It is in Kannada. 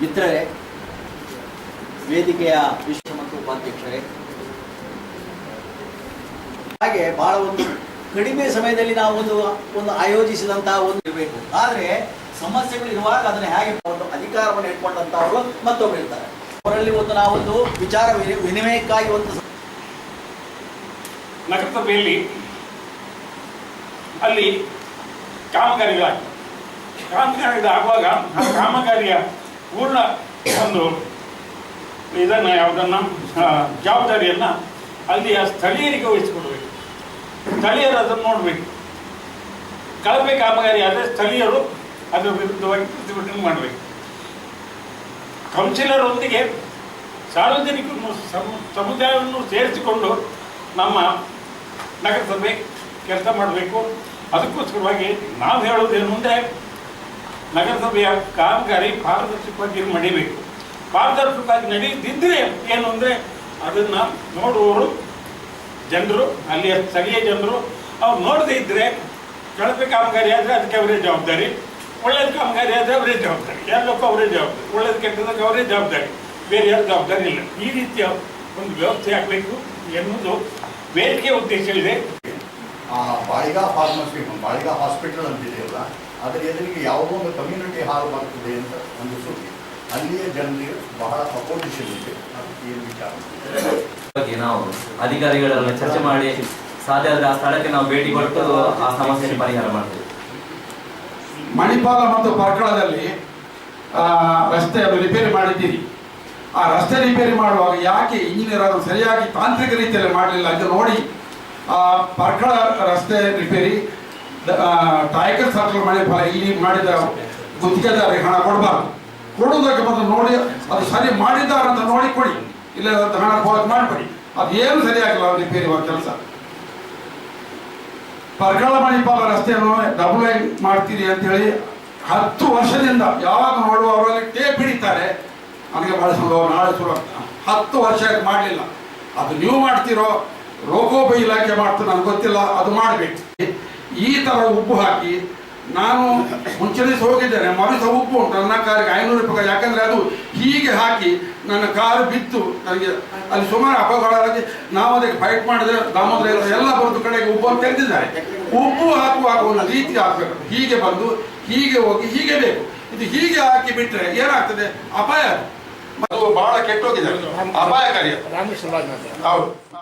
ಮಿತ್ರರೇ ವೇದಿಕೆಯ ವಿಶ್ವ ಮತ್ತು ಉಪಾಧ್ಯಕ್ಷರೇ. ಹಾಗೆ ಬಹಳ ಒಂದು ಕಡಿಮೆ ಸಮಯದಲ್ಲಿ ನಾವು ಒಂದು ಒಂದು ಆಯೋಜಿಸಿದಂತಹ ಒಂದು ಇರಬೇಕು. ಆದ್ರೆ ಸಮಸ್ಯೆಗಳು ಇರುವಾಗ ಅದನ್ನ ಹೇಗೆ ಒಂದು ಅಧಿಕಾರವನ್ನು ಇಟ್ಕೊಂಡಂತವರು ಮತ್ತೊಬ್ಬರು ಇರ್ತಾರೆ. ಅವರಲ್ಲಿ ಒಂದು ನಾವೊಂದು ವಿಚಾರ ವಿನಿ- ವಿನಿಮಯಕ್ಕಾಗಿ ಒಂದು ನಗರಸಭೆಯಲ್ಲಿ ಅಲ್ಲಿ ಕಾಮಗಾರಿಗಳಾಗ್ತವೆ. ಕಾಮಗಾರಿಗಳಾಗುವಾಗ ಕಾಮಗಾರಿಯ ಪೂರ್ಣ ಒಂದು ಇದನ್ನು, ಯಾವುದನ್ನು ಜವಾಬ್ದಾರಿಯನ್ನು ಆ ಸ್ಥಳೀಯರಿಗೆ ವಹಿಸಿಕೊಡ್ಬೇಕು. ಸ್ಥಳೀಯರು ಅದನ್ನು ನೋಡಬೇಕು. ಕಳಪೆ ಕಾಮಗಾರಿ ಆದರೆ ಸ್ಥಳೀಯರು ಅದರ ವಿರುದ್ಧವಾಗಿ ಪ್ರತಿಭಟನೆ ಮಾಡಬೇಕು. ಕೌನ್ಸಿಲರೊಂದಿಗೆ ಸಾರ್ವಜನಿಕರನ್ನು ಸಮ- ಸಮುದಾಯವನ್ನು ಸೇರಿಸಿಕೊಂಡು ನಮ್ಮ ನಗರಸಭೆ ಕೆಲಸ ಮಾಡಬೇಕು. ಅದಕ್ಕೋಸ್ಕರವಾಗಿ ನಾವು ಹೇಳೋದೇನು ಅಂದರೆ ನಗರಸಭೆಯ ಕಾಮಗಾರಿ ಪಾರದರ್ಶಕವಾಗಿ ನಡೀಬೇಕು. ಪಾರದರ್ಶಕವಾಗಿ ನಡೀತಿದ್ರೆ ಏನು ಅಂದರೆ ಅದನ್ನು ನೋಡುವವರು ಜನರು, ಅಲ್ಲಿಯ ಸ್ಥಳೀಯ ಜನರು, ಅವ್ರು ನೋಡದೇ ಇದ್ದರೆ ಕಳಪೆ ಕಾಮಗಾರಿ ಆದರೆ ಅದಕ್ಕೆ ಅವರೇ ಜವಾಬ್ದಾರಿ, ಒಳ್ಳೇದು ಕಾಮಗಾರಿ ಆದರೆ ಅವರೇ ಜವಾಬ್ದಾರಿ. ಎಲ್ಲಕ್ಕೂ ಅವರೇ ಜವಾಬ್ದಾರಿ. ಒಳ್ಳೇದು ಕೆಟ್ಟದಕ್ಕೆ ಅವರೇ ಜವಾಬ್ದಾರಿ. ಬೇರೆ ಯಾರು ಜವಾಬ್ದಾರಿ ಇಲ್ಲ. ಈ ರೀತಿಯ ಒಂದು ವ್ಯವಸ್ಥೆ ಆಗಬೇಕು ಎನ್ನುವುದು ವೇದಿಕೆ ಉದ್ದೇಶವಿದೆ ಬಾಳಿಗ ಫಾರ್ಮಸಿ ಬಾಳಿಗ ಹಾಸ್ಪಿಟಲ್ ಅಂತಿದೆಯಲ್ಲ ಅದರ ಎದುರಿಗೆ ಯಾವುದೋ ಒಂದು ಕಮ್ಯುನಿಟಿ ಹಾಲ್ ಬರ್ತದೆ ಅಂತ ಒಂದು ಸುದ್ದಿ. ಅಲ್ಲಿಯ ಜನರಿಗೆ ಬಹಳ ಅಪೋಸಿಷನ್ ಇದೆ ಅದು ಏನು ವಿಚಾರ ಬಗ್ಗೆ ನಾವು ಅಧಿಕಾರಿಗಳೆಲ್ಲ ಚರ್ಚೆ ಮಾಡಿ ಸಾಧ್ಯ ಆದರೆ ಆ ಸ್ಥಳಕ್ಕೆ ನಾವು ಭೇಟಿ ಕೊಟ್ಟು ಆ ಸಮಸ್ಯೆಯನ್ನು ಪರಿಹಾರ ಮಾಡ್ತೇವೆ. ಮಣಿಪಾಲ ಮತ್ತು ಪರ್ಕಳದಲ್ಲಿ ಆ, ರಸ್ತೆಯನ್ನು ರಿಪೇರಿ ಮಾಡಿದ್ದೀರಿ. ಆ ರಸ್ತೆ ರಿಪೇರಿ ಮಾಡುವಾಗ ಯಾಕೆ ಇಂಜಿನಿಯರ್ ಅದನ್ನು ಸರಿಯಾಗಿ ತಾಂತ್ರಿಕ ರೀತಿಯಲ್ಲಿ ಮಾಡಲಿಲ್ಲ ಅಂತ ನೋಡಿ ಪರ್ಕಳ ರಸ್ತೆ ರಿಪೇರಿ ಟಾಯ್ಕರ್ ಸರ್ಕಲ್ ಮಣಿಪಾಲ ಇಲ್ಲಿ ಮಾಡಿದ ಗುತ್ತಿಗೆದಾರರಿಗೆ ಹಣ ಕೊಡಬಾರ್ದು. ಕೊಡುವುದಕ್ಕೆ ಮೊದಲು ನೋಡಿ, ಅದು ಸರಿ ಮಾಡಿದ್ದಾರೆ ಅಂತ ನೋಡಿ ಕೊಡಿ ಇಲ್ಲ ಹಣ ಮಾಡಿಕೊಡಿ ಅದು ಏನು ಸರಿಯಾಗಿಲ್ಲ ರಿಪೇರಿ ಕೆಲಸ. ಪರ್ಕಳ ಮಣಿಪಾಲ ರಸ್ತೆಯನ್ನು ಡಬಲ್ ಲೈನ್ ಮಾಡ್ತೀರಿ ಅಂತ ಹೇಳಿ ಹತ್ತು ವರ್ಷದಿಂದ ಯಾವಾಗ ನೋಡುವ ಅವರಲ್ಲಿ ಟೇಪ್ ಹಿಡಿತಾರೆ. ನನಗೆ ಬಹಳ ಸುಲಭ ನಾಳೆ ಆಗ್ತದೆ. ಹತ್ತು ವರ್ಷ ಮಾಡಲಿಲ್ಲ. ಅದು ನೀವು ಮಾಡ್ತೀರೋ ಲೋಕೋಪಯೋಗಿ ಇಲಾಖೆ ಮಾಡ್ತು ನನಗೆ ಗೊತ್ತಿಲ್ಲ ಅದು ಮಾಡಬೇಕು ಈ ಥರ ಉಪ್ಪು ಹಾಕಿ ನಾನು ಮುಂಚೆ ಹೋಗಿದ್ದೇನೆ ಮರುಸ ಉಪ್ಪು ಉಂಟು ನನ್ನ ಕಾರಿಗೆ ಐನೂರು ರೂಪಾಯಿ ಯಾಕಂದ್ರೆ ಅದು ಹೀಗೆ ಹಾಕಿ ನನ್ನ ಕಾರು ಬಿತ್ತು ನನಗೆ ಅಲ್ಲಿ ಸುಮಾರು ಅಪಘಾತ ನಾವು ಅದಕ್ಕೆ ಫೈಟ್ ಮಾಡಿದ್ರೆ ದಾಮೋದರ ಎಲ್ಲ ಬಂದು ಕಡೆಗೆ ಉಪ್ಪು ತೆಗೆದಿದ್ದಾರೆ. ಉಪ್ಪು ಹಾಕುವಾಗ ಒಂದು ರೀತಿ ಹಾಕಬೇಕು ಹೀಗೆ ಬಂದು ಹೀಗೆ ಹೋಗಿ ಹೀಗೆ ಬೇಕು. ಇದು ಹೀಗೆ ಹಾಕಿ ಬಿಟ್ಟರೆ ಏನಾಗ್ತದೆ? ಅಪಾಯ ಅದು. ಬಹಳ ಕೆಟ್ಟೋಗಿದೆ. ಅಪಾಯಕಾರಿ. ಹೌದು.